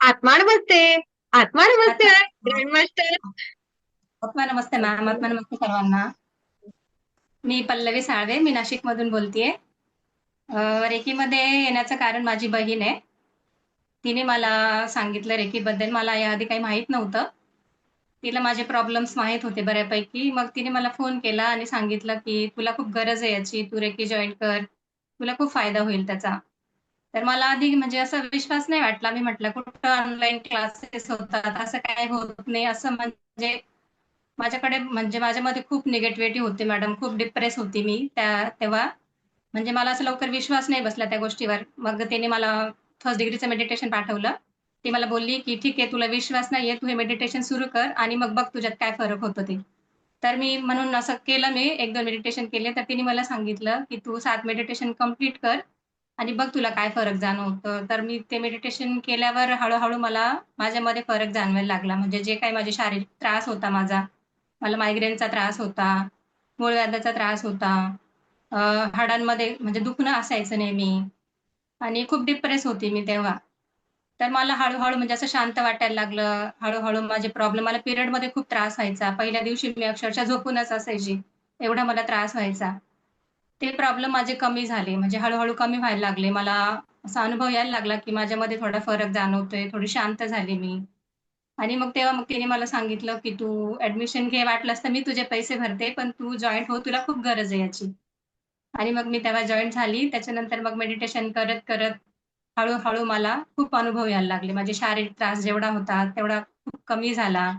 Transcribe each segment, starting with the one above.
आत्मा नमस्ते आत्मा नमस्ते grand master. आत्मा नमस्ते मॅम. आत्मा नमस्ते सर्वांना. मी पल्लवी साळवे. मी नाशिक मधून बोलतेय रेकीमध्ये येण्याचं कारण माझी बहीण आहे. तिने मला सांगितलं रेकीबद्दल मला याआधी काही माहीत नव्हतं. तिला माझे प्रॉब्लेम्स माहीत होते बऱ्यापैकी. मग तिने मला फोन केला आणि सांगितलं की तुला खूप गरज आहे याची. तू रेकी जॉईन कर. तुला खूप फायदा होईल त्याचा. तर मला आधी म्हणजे असा विश्वास नाही वाटला. मी म्हटलं कुठं ऑनलाईन क्लासेस होतात? असं काय होत नाही. असं म्हणजे माझ्याकडे म्हणजे माझ्यामध्ये खूप निगेटिव्हिटी होती मॅडम. खूप डिप्रेस होती मी त्या तेव्हा. म्हणजे मला असं लवकर विश्वास नाही बसला त्या गोष्टीवर. मग त्याने मला फर्स्ट डिग्रीचं मेडिटेशन पाठवलं. ती मला बोलली की ठीक आहे तुला विश्वास नाहीये. तू हे मेडिटेशन सुरू कर आणि मग बघ तुझ्यात काय फरक होतो ते. तर मी म्हणून असं केलं मी. एक दोन मेडिटेशन केले. तर तिने मला सांगितलं की तू सात मेडिटेशन कंप्लीट कर आणि बघ तुला काय फरक जाणवतं. तर मी ते मेडिटेशन केल्यावर हळूहळू मला माझ्यामध्ये फरक जाणवायला लागला. म्हणजे जे काही माझे शारीरिक त्रास होता माझा मला मायग्रेनचा त्रास होता मूळव्याधाचा त्रास होता हाडांमध्ये म्हणजे दुखणं असायचं नेहमी आणि खूप डिप्रेस होती मी तेव्हा. तर मला हळूहळू म्हणजे असं शांत वाटायला लागलं. हळूहळू माझे प्रॉब्लेम मला पिरियडमध्ये खूप त्रास व्हायचा. पहिल्या दिवशी मी अक्षरशः झोपूनच असायची. एवढा मला त्रास व्हायचा. ते प्रॉब्लेम माझे कमी झाले. म्हणजे हळूहळू कमी व्हायला लागले. मला असा अनुभव यायला लागला की माझ्यामध्ये थोडा फरक जाणवतोय. थोडी शांत झाली मी. आणि मग तेव्हा मग तिने मला सांगितलं की तू ऍडमिशन घे वाटलंस तर मी तुझे पैसे भरते पण तू जॉईंट हो तुला खूप गरज आहे याची. आणि मग मी तेव्हा जॉईंट झाली. त्याच्यानंतर मग मेडिटेशन करत करत हळूहळू मला खूप अनुभव यायला लागले. माझे शारीरिक त्रास जेवढा होता तेवढा खूप कमी झाला.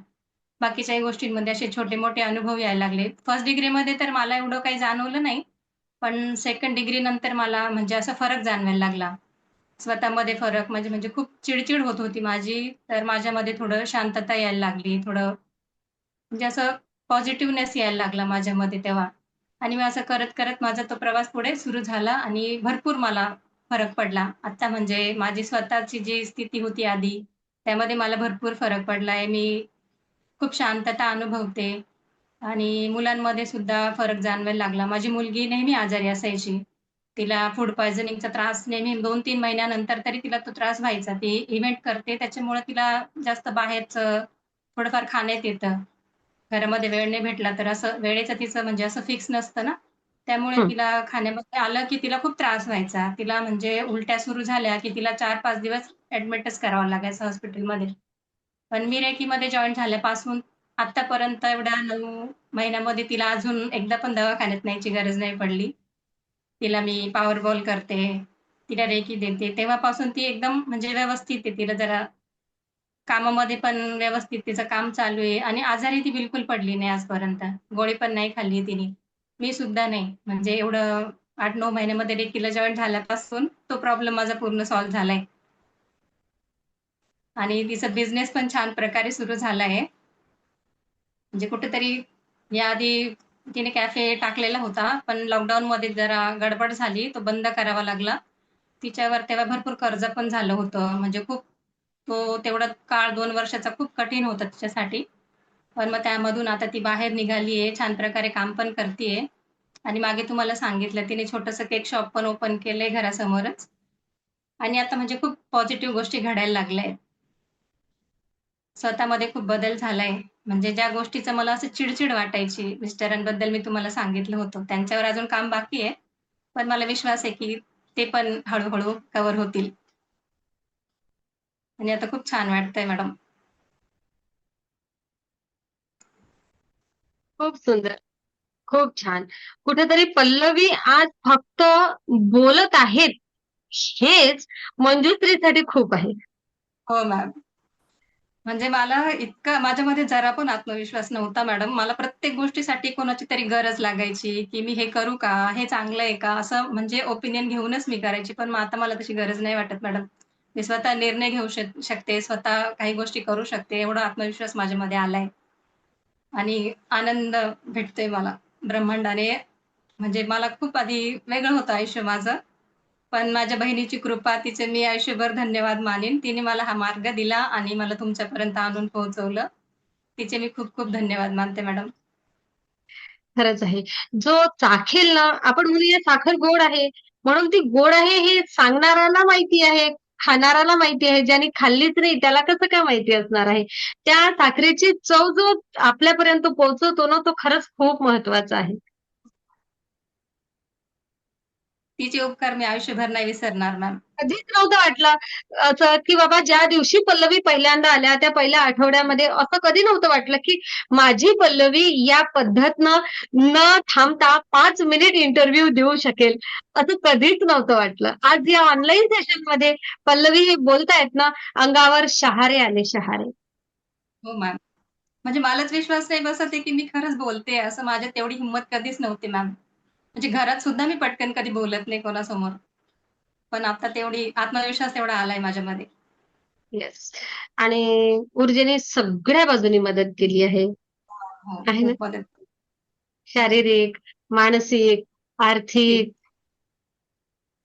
बाकीच्याही गोष्टींमध्ये असे छोटे मोठे अनुभव यायला लागले. फर्स्ट डिग्रीमध्ये तर मला एवढं काही जाणवलं नाही. पण सेकंड डिग्री नंतर मला म्हणजे असा फरक जाणवायला लागला. स्वतःमध्ये फरक म्हणजे म्हणजे खूप चिडचिड होत होती माझी. तर माझ्यामध्ये थोडं शांतता यायला लागली थोडं म्हणजे असं पॉझिटिव्हनेस यायला लागला माझ्यामध्ये तेव्हा. आणि मी असं करत करत माझा तो प्रवास पुढे सुरू झाला आणि भरपूर मला फरक पडला. आता म्हणजे माझी स्वतःची जी स्थिती होती आधी त्यामध्ये मला भरपूर फरक पडलाय. मी खूप शांतता अनुभवते. आणि मुलांमध्ये सुद्धा फरक जाणवायला लागला. माझी मुलगी नेहमी आजारी असायची. तिला फूड पॉयझनिंगचा त्रास नेहमी दोन तीन महिन्यानंतर तरी तिला तो त्रास व्हायचा. ती इव्हेंट करते त्याच्यामुळे तिला जास्त बाहेरचं थोडंफार खाण्यात येतं. घरामध्ये वेळ नाही भेटला तर असं वेळेचं तिचं म्हणजे असं फिक्स नसतं ना. त्यामुळे तिला खाण्यामध्ये आलं की तिला खूप त्रास व्हायचा. तिला म्हणजे उलट्या सुरू झाल्या की तिला चार पाच दिवस ऍडमिटच करावं लागायचं हॉस्पिटलमध्ये पण मी रेकीमध्ये जॉईन झाल्यापासून आतापर्यंत एवढ्या नऊ महिन्यामध्ये तिला अजून एकदा पण दवाखान्यात न्यायची गरज नाही पडली. तिला मी पॉवर बॉल करते तिला रेकी देते. तेव्हापासून ती एकदम म्हणजे व्यवस्थित आहे. तिला जरा कामामध्ये पण व्यवस्थित तिचं काम चालू आहे. आणि आजारी ती बिलकुल पडली नाही आजपर्यंत. गोळी पण नाही खाल्ली तिने. मी सुद्धा नाही. म्हणजे एवढं आठ नऊ महिन्यामध्ये रेकीला जॉईन झाल्यापासून तो प्रॉब्लेम माझा पूर्ण सॉल्व्ह झालाय. आणि तिचा बिझनेस पण छान प्रकारे सुरू झाला आहे. म्हणजे कुठेतरी याआधी तिने कॅफे टाकलेला होता पण लॉकडाऊन मध्ये जरा गडबड झाली तो बंद करावा लागला. तिच्यावर तेव्हा भरपूर कर्ज पण झालं होतं. म्हणजे खूप तो तेवढा काळ दोन वर्षाचा खूप कठीण होता तिच्यासाठी. पण मग त्यामधून आता ती बाहेर निघाली आहे छान प्रकारे काम पण करते आणि मागे तुम्हाला सांगितलं तिने छोटस केक शॉप पण ओपन केलंय घरासमोरच. आणि आता म्हणजे खूप पॉझिटिव्ह गोष्टी घडायला लागल्या आहेत स्वतःमध्ये खूप बदल झालाय. म्हणजे ज्या गोष्टीचं मला असं चिडचिड वाटायची मिस्टरांबद्दल मी तुम्हाला सांगितलं होतं त्यांच्यावर अजून काम बाकी आहे. पण मला विश्वास आहे की ते पण हळूहळू कव्हर होतील. आणि आता खूप छान वाटतंय मॅडम. खूप सुंदर. खूप छान. कुठेतरी पल्लवी आज फक्त बोलत आहेत. हेच मंजुश्रीसाठी खूप आहे. हो मॅम. म्हणजे मला इतका माझ्यामध्ये जरा पण आत्मविश्वास नव्हता मॅडम. मला प्रत्येक गोष्टीसाठी कोणाची तरी गरज लागायची की मी हे करू का? हे चांगलं आहे का? असं म्हणजे ओपिनियन घेऊनच मी करायची पण आता मला तशी गरज नाही वाटत मॅडम. मी स्वतः निर्णय घेऊ शकते स्वतः काही गोष्टी करू शकते एवढा आत्मविश्वास माझ्यामध्ये आलाय. आणि आनंद भेटतोय मला ब्रह्मांडाने. म्हणजे मला खूप आधी वेगळं होतं आयुष्य माझं. पण माझ्या बहिणीची कृपा तिचे मी आयुष्यभर धन्यवाद मानेन. तिने मला हा मार्ग दिला आणि मला तुमच्यापर्यंत आणून पोहोचवलं. तिचे मी खूप खूप धन्यवाद मानते मॅडम. खरंच आहे. जो चाखेल ना आपण म्हणूया साखर गोड आहे. म्हणून ती गोड आहे हे सांगणाऱ्याला माहिती आहे खाणाराला माहिती आहे. ज्याने खाल्लीच नाही त्याला कसं काय माहिती असणार आहे? त्या साखरेची चव जो आपल्यापर्यंत पोहोचवतो ना तो खरंच खूप महत्त्वाचा आहे. तिचे उपकार मी आयुष्यभर नाही विसरणार मॅम कधीच नव्हतं वाटलं. असं की बाबा ज्या दिवशी पल्लवी पहिल्यांदा आल्या त्या पहिल्या आठवड्यामध्ये असं कधी नव्हतं वाटलं की माझी पल्लवी या पद्धतनं न थांबता पाच मिनिट इंटरव्ह्यू देऊ शकेल. असं कधीच नव्हतं वाटलं. आज या ऑनलाईन सेशनमध्ये पल्लवी हे बोलतायत ना अंगावर शहारे आले शहारे. हो मॅम म्हणजे मलाच विश्वास नाही बसत की मी खरंच बोलते असं माझ्यात तेवढी हिंमत कधीच नव्हती मॅम म्हणजे घरात सुद्धा मी पटकन कधी बोलत नाही कोणासमोर. पण आता तेवढी आत्मविश्वास तेवढा आलाय माझ्यामध्ये. येस आणि ऊर्जेने सगळ्या बाजूनी मदत केली आहे. हो आहे ना? खूप मदत शारीरिक मानसिक आर्थिक.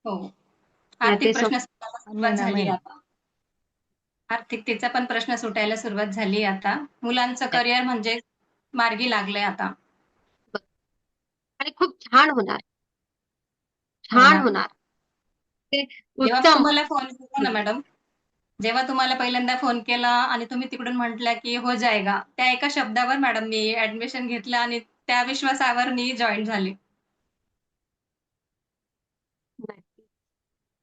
हो. आर्थिक नातेसं- प्रश्न सुटायला सुरुवात झाली आता. आर्थिकतेचा पण प्रश्न सुटायला सुरुवात झाली आता. मुलांचं करिअर म्हणजे मार्गी लागलंय आता. आणि खूप छान होणार. छान. होणार. ते जेव्हा उत्तम. तुम्हाला फोन केला ना मॅडम जेव्हा तुम्हाला पहिल्यांदा फोन केला आणि तुम्ही तिकडून म्हटल्या की हो जाएगा त्या एका शब्दावर मॅडम मी ऍडमिशन घेतलं आणि त्या विश्वासावर मी जॉईन झाले.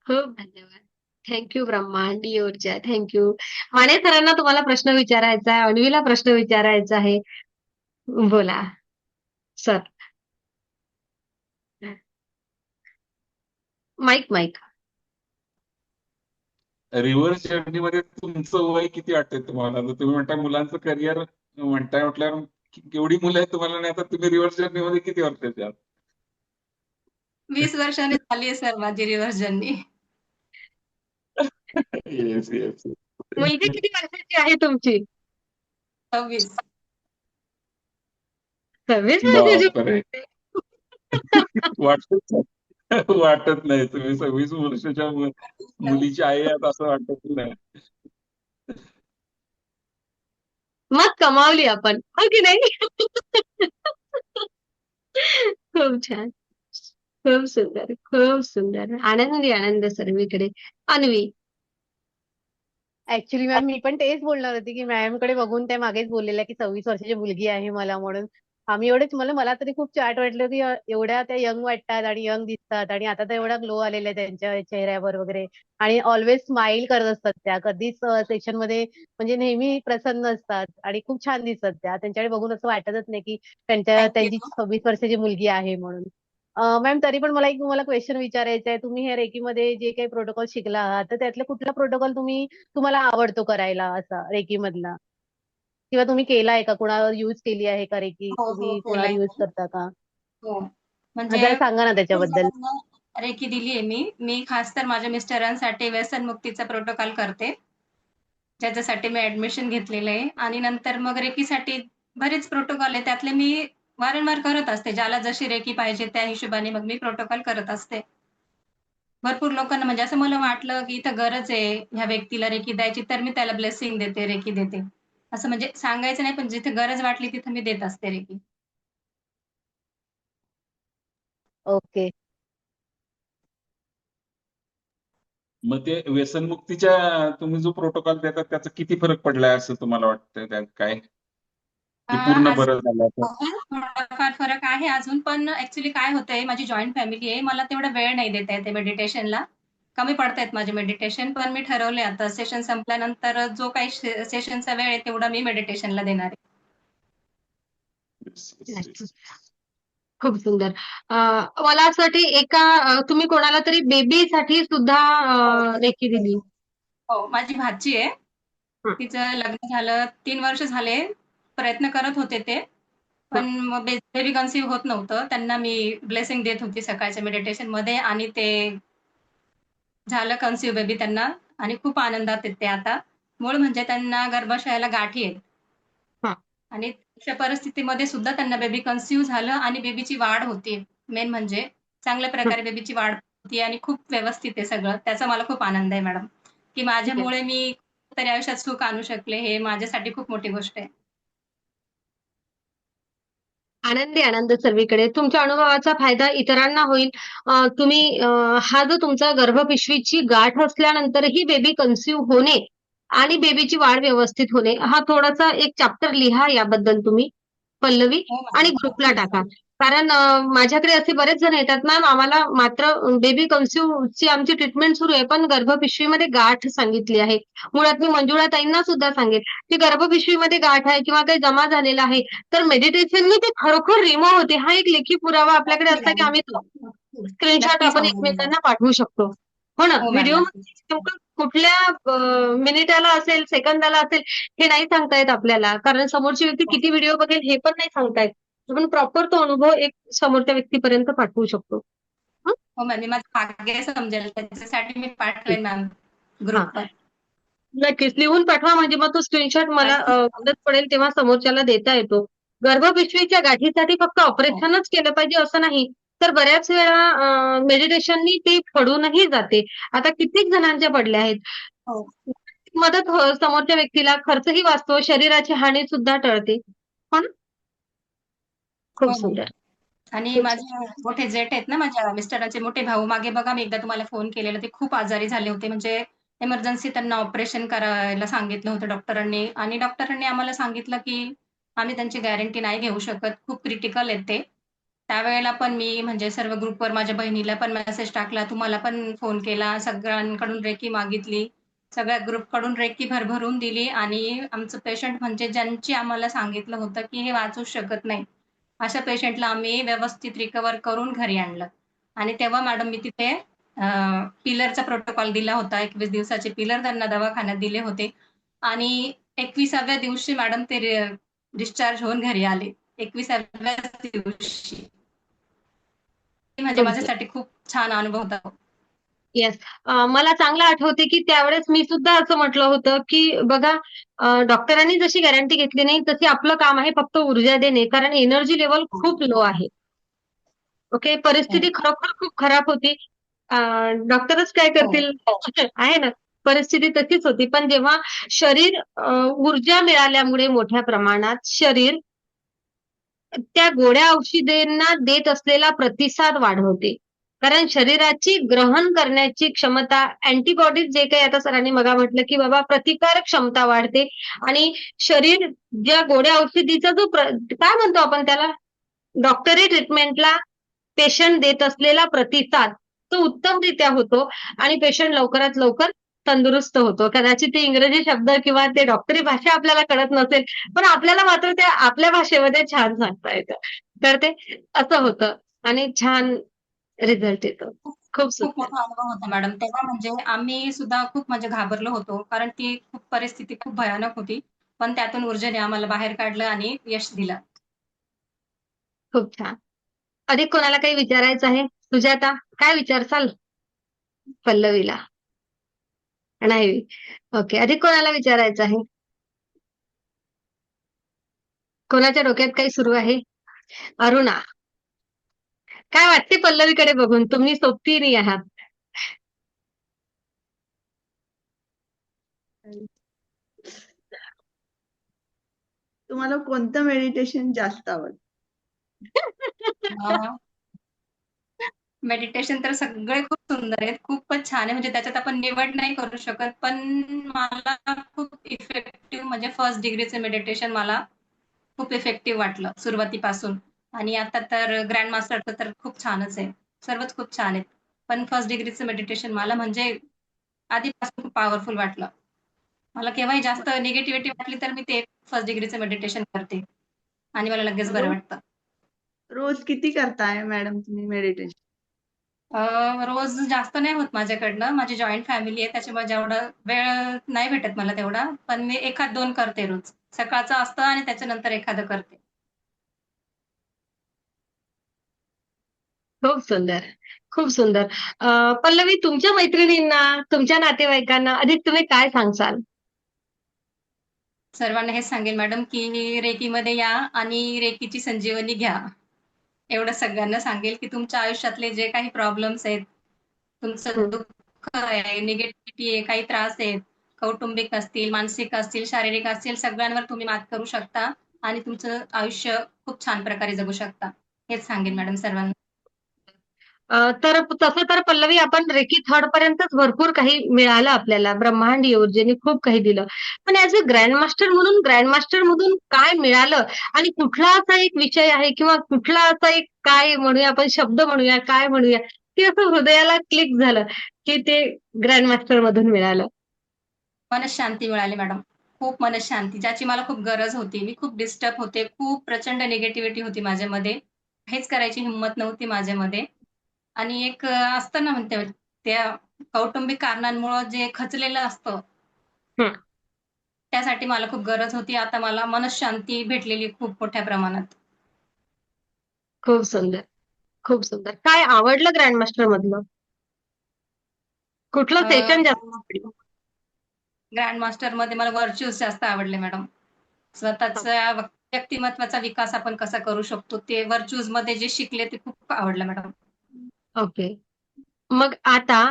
खूप धन्यवाद. थँक्यू ब्रह्मांडी ऊर्जा थँक्यू माने सरांना तुम्हाला प्रश्न विचारायचा आहे अन्वीला प्रश्न विचारायचा आहे. बोला. Sir. Mic mic. Reverse journey मध्ये तुमचं वय किती वाटतंय तुम्हाला? तुम्ही म्हणता मुलांचं करिअर म्हणताय म्हटल्यावर केवढी मुलं आहेत तुम्हाला नाही आता तुम्ही रिव्हर्स जर्नी मध्ये किती आहात वीस वर्षांनी झाली आहे सर माझी रिव्हर्स जर्नी. येस येस मुलगी किती वर्षाची आहे तुमची? सव्वीस. सव्वीस वर्षाची वाटत वाटत नाही. तुम्ही सव्वीस वर्षाच्या मुलीची आई आहात असं वाटत नाही. मग कमावली आपण. हो की नाही? खूप छान. खूप सुंदर. खूप सुंदर. आनंदी आनंद सर्वीकडे. अन्वी. ऍक्च्युली मॅम मी पण तेच बोलणार होती की मॅमकडे बघून त्या मागेच बोललेल्या की सव्वीस वर्षाची मुलगी आहे मला म्हणून. आम्ही एवढेच मला मला तरी खूप चाट वाटलं की अ, एवढ्या त्या यंग वाटतात आणि यंग दिसतात आणि आता तर एवढा ग्लो आलेला आहे त्यांच्या चेहऱ्यावर वगैरे आणि ऑलवेज स्माइल करत असतात त्या. कधीच सेशनमध्ये म्हणजे नेहमी प्रसन्न असतात आणि खूप छान दिसतात त्या. त्यांच्याकडे बघून असं वाटतच नाही की त्यांच्या. त्यांची सव्वीस वर्षाची मुलगी आहे म्हणून. मॅम तरी पण मला एक तुम्हाला क्वेश्चन विचारायचा आहे. तुम्ही हे रेकीमध्ये जे काही प्रोटोकॉल शिकला आहात तर त्यातला कुठला प्रोटोकॉल तुम्ही तुम्हाला आवडतो करायला असा रेकी मधला किंवा तुम्ही केलाय का? कुणावर युज केली आहे का रेकी हो, हो, तुम्ही कुणावर केलाय. युज करता का? हो. जरा म्हणजे सांगा ना त्याच्याबद्दल. रेकी दिली आहे मी. मी खास तर माझ्या मिस्टरांसाठी व्यसनमुक्तीचा प्रोटोकॉल करते. ज्याच्यासाठी मी ऍडमिशन घेतलेलं आहे. आणि नंतर मग रेकीसाठी बरेच प्रोटोकॉल आहे. त्यातले मी वारंवार करत असते. ज्याला जशी रेकी पाहिजे त्या हिशोबाने मग मी प्रोटोकॉल करत असते. भरपूर लोकांना म्हणजे असं मला वाटलं की इथं गरज आहे ह्या व्यक्तीला रेकी द्यायची तर मी त्याला ब्लेसिंग देते रेकी देते. असं म्हणजे सांगायचं नाही पण जिथे गरज वाटली तिथे मी देत असते रेकी. ओके. मग ते व्यसनमुक्तीच्या तुम्ही जो प्रोटोकॉल देतात त्याचा किती फरक पडलाय असं तुम्हाला वाटतंय? त्यात काय? की पूर्ण आ, बरं झालं आता थोडाफार फरक आहे अजून पण ऍक्च्युली काय होतंय माझी जॉईंट फॅमिली आहे मला तेवढा वेळ नाही देता येते मेडिटेशनला कमी पडतायत माझे मेडिटेशन पण मी ठरवले आता सेशन संपल्यानंतर जो काही सेशनचा वेळ आहे तेवढा मी मेडिटेशनला देणार आहे. खूप सुंदर. मला असं वाटते एका तुम्ही कोणाला तरी बेबीसाठी सुद्धा रेकी दिली. हो माझी भाची आहे. तिचं लग्न झालं तीन वर्ष झाले. प्रयत्न करत होते ते पण बेबी कन्सीव्ह होत नव्हतं. त्यांना मी ब्लेसिंग देत होती सकाळच्या मेडिटेशनमध्ये आणि ते झालं कन्सीव्ह बेबी त्यांना आणि खूप आनंदात आहेत ते आता. मूळ म्हणजे त्यांना गर्भाशयाला गाठी आहेत. हं. आणि अशा परिस्थितीमध्ये सुद्धा त्यांना बेबी कन्सीव्ह झालं आणि बेबीची वाढ होती मेन म्हणजे चांगल्या प्रकारे बेबीची वाढ होती आणि खूप व्यवस्थित आहे सगळं. त्याचा मला खूप आनंद आहे मॅडम. की माझ्यामुळे मी तरी आयुष्यात सुख आणू शकले हे माझ्यासाठी खूप मोठी गोष्ट आहे. आनंदी आनंद सर्वीकडे. तुमच्या अनुभवाचा फायदा इतरांना होईल. तुम्ही हा जो तुमचा गर्भपिशवीची गाठ असल्यानंतरही बेबी कन्सीव्ह होणे आणि बेबीची वाढ व्यवस्थित होणे, हा थोडासा एक चॅप्टर लिहा याबद्दल तुम्ही, पल्लवी हो आणि मॅडम. ग्रुपला टाका. कारण माझ्याकडे असे बरेच जण येतात, मॅम आम्हाला मात्र बेबी कन्सीव्हची आमची ट्रीटमेंट सुरू आहे, पण गर्भपिशवीमध्ये गाठ सांगितली आहे. मुळात मी मंजुळा ताईंना सुद्धा सांगेन, की गर्भपिशवीमध्ये गाठ आहे किंवा काही जमा झालेलं आहे, तर मेडिटेशननी ते खरोखर रिमूव्ह होते. हा एक लेखी पुरावा आपल्याकडे असला की आम्ही स्क्रीनशॉट आपण सांगू एकमेकांना पाठवू शकतो. हो ना? हो व्हिडिओ. नेमकं कुठल्या मिनिटाला असेल, सेकंदाला असेल, हे नाही सांगता येत आपल्याला. कारण समोरची व्यक्ती किती व्हिडिओ बघेल हे पण नाही सांगता येत. आपण प्रॉपर तो अनुभव एक समोरच्या व्यक्तीपर्यंत पाठवू शकतो. हो मॅम, मी माझं भाग्य समजेल त्याच्यासाठी मी पाठवेन मॅम ग्रुपवर. नक्कीच. लिहून पाठवा म्हणजे मग तो स्क्रीनशॉट मला मदत पडेल तेव्हा समोरच्याला देता येतो. गर्भपिशवीच्या गाठीसाठी फक्त ऑपरेशनच केलं पाहिजे असं नाही. तर बऱ्याच वेळा मेडिटेशननी ते पडूनही जाते. आता कित्येक जणांच्या पडल्या आहेत. हो. मदत हो समोरच्या व्यक्तीला खर्चही वाचतो, शरीराची हानी सुद्धा टळते. ना? खूप हो. सुंदर. आणि खूप माझे मोठे जेठ आहेत ना माझ्या मिस्टरांचे मोठे भाऊ, मागे बघा मी एकदा तुम्हाला फोन केलेला, ते खूप आजारी झाले होते. म्हणजे इमर्जन्सी त्यांना ऑपरेशन करायला सांगितलं होतं डॉक्टरांनी आणि डॉक्टरांनी आम्हाला सांगितलं, की आम्ही त्यांची गॅरंटी नाही घेऊ शकत. खूप क्रिटिकल आहेत ते. त्यावेळेला पण मी म्हणजे सर्व ग्रुपवर माझ्या बहिणीला पण मेसेज टाकला, तुम्हाला पण फोन केला, सगळ्यांकडून रेकी मागितली. सगळ्या ग्रुपकडून रेकी भरभरून दिली आणि आमचं पेशंट म्हणजे ज्यांची आम्हाला सांगितलं होतं, की हे वाचूच शकत नाही. अशा पेशंटला आम्ही व्यवस्थित रिकव्हर करून घरी आणलं. आणि तेव्हा मॅडम मी तिथे पिलरचा प्रोटोकॉल दिला होता. 21 दिवसाचे पिलर त्यांना दवाखान्यात दिले होते. आणि 21व्या दिवशी मॅडम ते डिस्चार्ज होऊन घरी आले. 21व्या दिवशी. म्हणजे माझ्यासाठी खूप छान अनुभव होता. येस. अ, मला चांगलं आठवते, की त्यावेळेस मी सुद्धा असं म्हटलं होतं, की बघा अ, डॉक्टरांनी जशी गॅरंटी घेतली नाही, तशी आपलं काम आहे फक्त ऊर्जा देणे. कारण एनर्जी लेव्हल खूप लो आहे. ओके. परिस्थिती खरोखर खूप खराब होती. अ, डॉक्टरच काय करतील? आहे ना? परिस्थिती तशीच होती. पण जेव्हा शरीर अ, ऊर्जा मिळाल्यामुळे मोठ्या प्रमाणात शरीर त्या गोळ्या औषधींना देत असलेला प्रतिसाद वाढवते. कारण शरीराची ग्रहण करण्याची क्षमता, अँटीबॉडीज जे काही आता सरांनी मगा म्हटलं, की बाबा प्रतिकारक क्षमता वाढते आणि शरीर ज्या गोड्या औषधीचा जो काय म्हणतो आपण त्याला? डॉक्टरी ट्रीटमेंटला पेशंट देत असलेला प्रतिसाद, तो उत्तमरित्या होतो आणि पेशंट लवकरात लवकर तंदुरुस्त होतो. कदाचित ते इंग्रजी शब्द किंवा ते डॉक्टरी भाषा आपल्याला कळत नसेल, पण आपल्याला मात्र ते आपल्या भाषेमध्ये छान सांगता येतं. तर ते असं होतं आणि छान रिझल्ट येतो. खूप खूप सुंदर. मोठा अनुभव होता मॅडम. तेव्हा म्हणजे आम्ही सुद्धा खूप म्हणजे घाबरलो होतो. कारण ती खूप परिस्थिती खूप भयानक होती. पण त्यातून ऊर्जेने आम्हाला बाहेर काढलं आणि यश दिलं. खूप छान. अधिक कोणाला काही विचारायचं आहे? सुजाता, काय विचारसाल? पल्लवीला? नाही. ओके. अधिक कोणाला विचारायचं आहे? कोणाच्या डोक्यात काही सुरू आहे? अरुणा. काय वाटते पल्लवीकडे बघून? तुम्ही सोबतीने आहात. तुम्हाला कोणतं मेडिटेशन जास्त आवडतं? मेडिटेशन तर सगळे खूप सुंदर आहेत. खूपच छान आहे. म्हणजे त्याच्यात आपण निवड नाही करू शकत. पण मला खूप इफेक्टिव्ह म्हणजे फर्स्ट डिग्रीचं मेडिटेशन मला खूप इफेक्टिव्ह वाटलं सुरुवातीपासून. आणि आता तर ग्रँड मास्टरचं तर खूप छानच आहे. सर्वच खूप छान आहेत. पण फर्स्ट डिग्रीचं मेडिटेशन मला म्हणजे आधीपासून खूप पॉवरफुल वाटलं. मला केव्हाही जास्त निगेटिव्हिटी वाटली तर मी ते फर्स्ट डिग्रीचं मेडिटेशन करते. आणि मला लगेच बरं वाटतं. रोज किती करताय मॅडम तुम्ही मेडिटेशन? रोज जास्त नाही होत माझ्याकडनं. माझी जॉइंट फॅमिली आहे त्याच्यामुळे जेवढा वेळ नाही भेटत मला तेवढा. पण मी 1 आध 2 करते रोज. सकाळचं असतं आणि त्याच्यानंतर एखादं करते. खूप सुंदर. खूप सुंदर. अ, पल्लवी तुमच्या मैत्रिणींना, तुमच्या नातेवाईकांना अधिक तुम्ही काय सांगसाल? सर्वांना हेच सांगेन मॅडम, की रेकीमध्ये या आणि रेकीची संजीवनी घ्या. एवढं सगळ्यांना सांगेल, की तुमच्या आयुष्यातले जे काही प्रॉब्लेम्स आहेत, तुमचं हं. दुःख आहे, निगेटिव्हिटी आहे, काही त्रास आहेत, कौटुंबिक असतील, मानसिक असतील, शारीरिक असतील, सगळ्यांवर तुम्ही मात करू शकता आणि तुमचं आयुष्य खूप छान प्रकारे जगू शकता हेच सांगेन मॅडम सर्वांना तर तसं तर पल्लवी आपण रेकी थर्ड पर्यंतच भरपूर काही मिळालं आपल्याला. ब्रह्मांड योजनेने खूप काही दिलं. पण ऍज अ ग्रँडमास्टर म्हणून ग्रँडमास्टर मधून काय मिळालं? आणि कुठला असा एक विषय आहे किंवा कुठला असा एक काय म्हणूया आपण शब्द म्हणूया काय म्हणूया ते असं हृदयाला क्लिक झालं की ते ग्रँडमास्टर मधून मिळालं. मनशांती मिळाली मॅडम खूप मनशांती ज्याची मला खूप गरज होती. मी खूप डिस्टर्ब होते. खूप प्रचंड निगेटिव्हिटी होती माझ्यामध्ये. हेच करायची हिंमत नव्हती माझ्यामध्ये. आणि एक असतं ना म्हणते त्या कौटुंबिक कारणांमुळं जे खचलेलं असतं. त्यासाठी मला खूप गरज होती. आता मला मनशांती भेटलेली खूप मोठ्या प्रमाणात. खूप सुंदर. खूप सुंदर. काय आवडलं ग्रँड मास्टर मधलं कुठलं सेशन जास्त आवडलं? ग्रँड मास्टरमध्ये मला व्हर्च्यूज जास्त आवडले मॅडम. स्वतःचा व्यक्तिमत्वाचा विकास आपण कसा करू शकतो ते व्हर्च्यूजमध्ये जे शिकले ते खूप आवडलं मॅडम. ओके. मग आता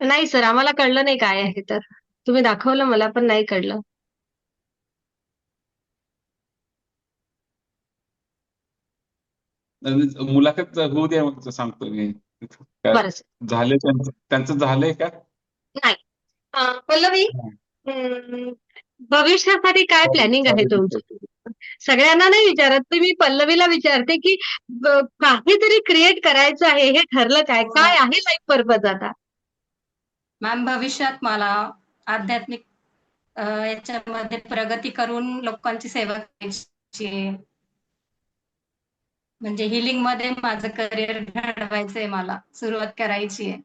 नाही सर आम्हाला कळलं नाही काय आहे तर. तुम्ही दाखवलं मला पण नाही कळलं. मुलाखत होऊ द्या मग सांगतो मी. बरं. झाले त्यांचं त्यांचं झालंय का? अं, पल्लवी? भविष्यासाठी काय प्लॅनिंग आहे तुमचं? सगळ्यांना नाही विचारत तुम्ही पल्लवीला विचारते की काहीतरी क्रिएट करायचं आहे हे ठरलं काय? काय आहे लाईफ पर्पज आता? मॅम भविष्यात मला आध्यात्मिक याच्यामध्ये प्रगती करून लोकांची सेवा करायची. म्हणजे हिलिंगमध्ये माझं करिअर घडवायचंय मला सुरुवात करायची आहे.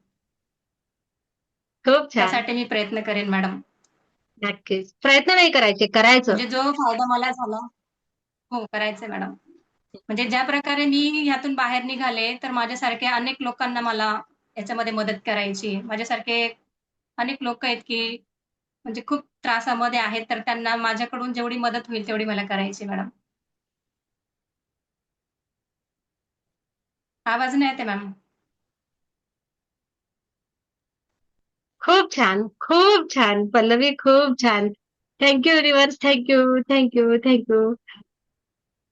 खूप छान. त्यासाठी मी प्रयत्न करेन मॅडम नक्कीच प्रयत्न नाही करायचे करायचं. म्हणजे जो फायदा मला झाला हो करायचंय मॅडम. म्हणजे ज्या प्रकारे मी ह्यातून बाहेर निघाले तर माझ्यासारख्या अनेक लोकांना मला याच्यामध्ये मदत करायची. माझ्यासारखे अनेक लोक आहेत की म्हणजे खूप त्रासामध्ये आहेत तर त्यांना माझ्याकडून जेवढी मदत होईल तेवढी मला करायची मॅडम. आवाज नाही येते मॅम? खूप छान खूप छान. पल्लवी खूप छान. Thank you universe thank you thank you thank you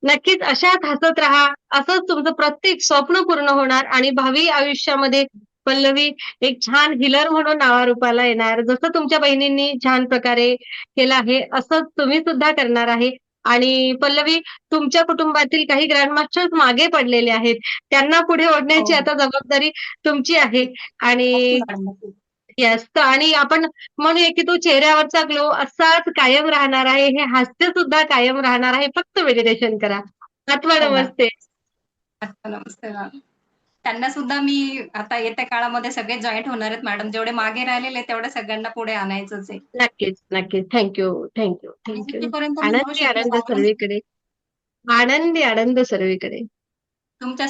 नक्कीच अशाच हसत राहा. असंच तुमचं प्रत्येक स्वप्न पूर्ण होणार आणि भावी आयुष्यामध्ये पल्लवी एक छान हिलर म्हणून नावारूपाला येणार. जसं तुमच्या बहिणींनी छान प्रकारे केलं आहे असंच तुम्ही सुद्धा करणार आहे. आणि पल्लवी तुमच्या कुटुंबातील काही ग्रँडमास्टर्स मागे पडलेले आहेत. त्यांना पुढे ओढण्याची हो. आता जबाबदारी तुमची आहे. आणि येस आणि आपण म्हणूया की तो चेहऱ्यावरचा ग्लो असाच कायम राहणार आहे. हे हास्य सुद्धा कायम राहणार आहे. फक्त मेडिटेशन करा. आत्मा हो. नमस्ते. नमस्ते त्यांना सुद्धा मी आता येत्या काळामध्ये सगळे जॉईंट होणार आहेत मॅडम. जेवढे मागे राहिलेले तेवढे सगळ्यांना पुढे आणायचंच आहे. नक्कीच नक्कीच. थँक्यू थँक्यू थँक्यू आनंदी आनंद? सर्वीकडे. आनंदी आनंद सर्वीकडे. तुमच्या